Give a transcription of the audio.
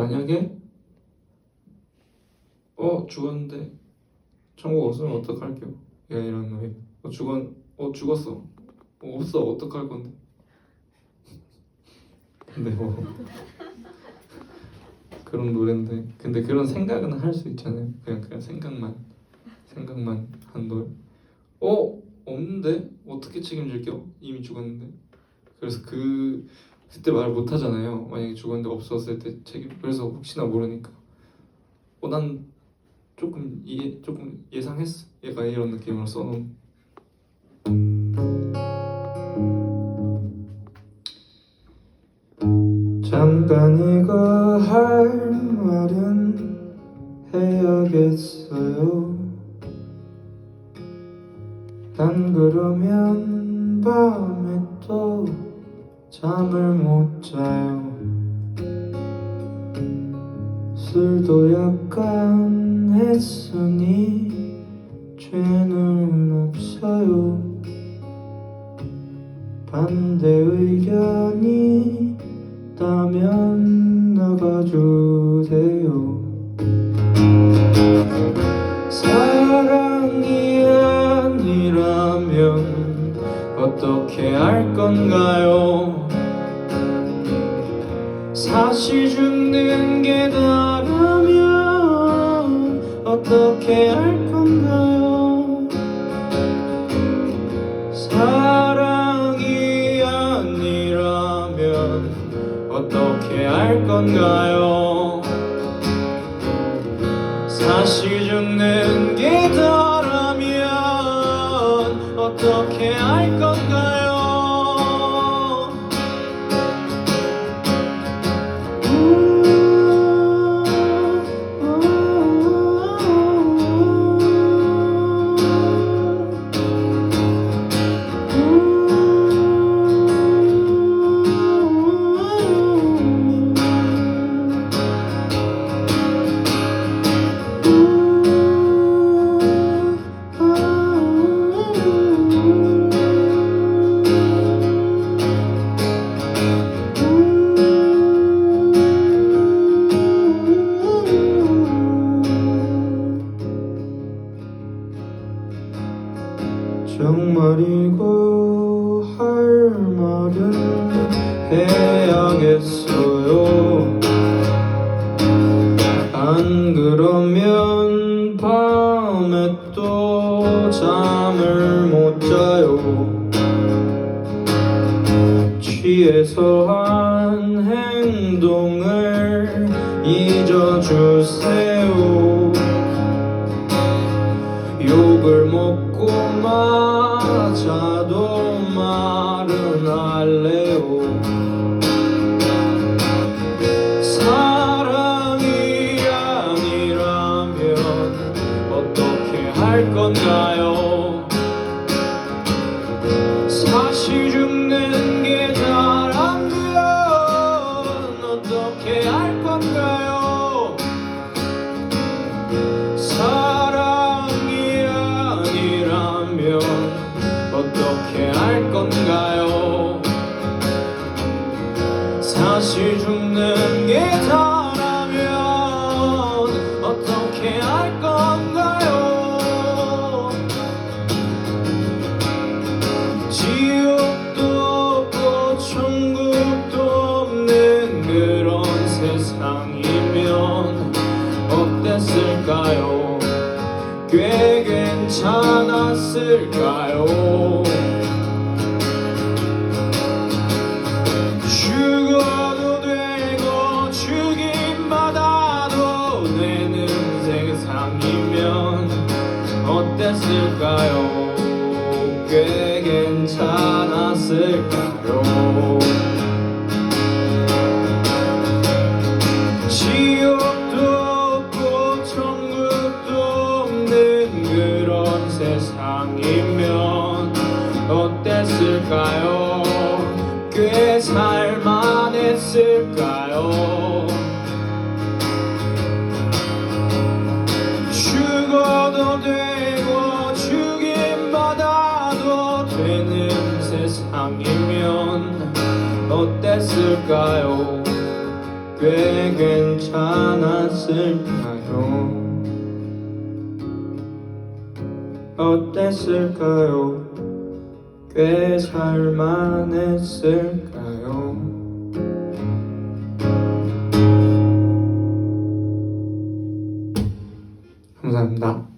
만약에 어 죽었는데 천국 없으면 어떡할게요? 야 이런 노래 어 죽었 어 죽었어. 어, 없어. 어떡할 건데? 근데 뭐 그런 노래인데. 근데 그런 생각은 할 수 있잖아요. 그냥 그냥 생각만. 생각만 한 노래. 어 없는데? 어떻게 책임질게요? 이미 죽었는데. 그래서 그 그때 말 못 하잖아요. 만약에 죽었는데 없었을 때 책임 그래서 혹시나 모르니까. 어 난 조금 이해 조금 예상했어 약간 이런 느낌으로 써놓은. 잠깐 이거 할 말은 해야겠어요. 난 그러면 밤에 또 잠을 못 자요. 술도 약간 했으니 죄는 없어요. 반대 의견이 있다면 나가주세요. 사랑이 어떻게 할 건가요? 사실 죽는 게 다라면 어떻게 할 건가요? 사랑이 아니라면 어떻게 할 건가요? 사실 죽는 게 어떻게 할 건가요 정말이고 할 말은 해야겠어요. 안 그러면 밤에 또 잠을 못 자요. 취해서 한 행동을 잊어주세요. 욕을 먹고 맞 할래요. 사랑이 아니라면 어떻게 할 건가요? 사실 죽는 게 다라면 어떻게 할 건가요 사실 죽는 게 다라면 어떻게 할 건가요 지옥도 없고 천국도 없는 그런 세상이면 어땠을까요? 꽤 괜찮았을까요? 꽤 괜찮았을까요? 지옥도 없고 천국도 없는 그런 세상이면 어땠을까요? 꽤 살만했을까요? 어땠을까요? 꽤 괜찮았을까요? 어땠을까요? 꽤 살만했을까요? 감사합니다.